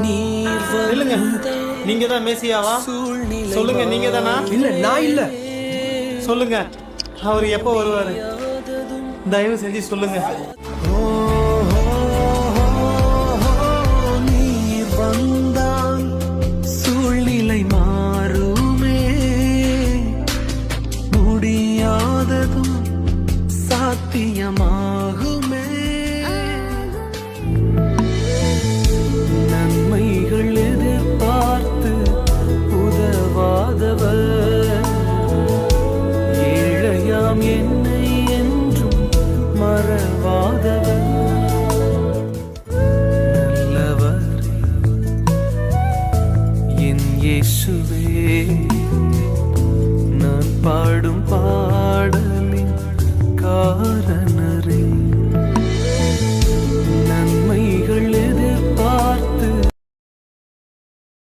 நீர் இல்லைங்க. நீங்க தான் மேசியாவா? சொல்லுங்க நீங்க தானா இல்ல நான் இல்ல. சொல்லுங்க. அவர் எப்போ வருவாரு? தயவு செஞ்சு சொல்லுங்க. நீர் என்னை என்றும் மறவாதவர். நல்லவர் என் இயேசுவே. நான் பாடும் பாடலின் காரணரே.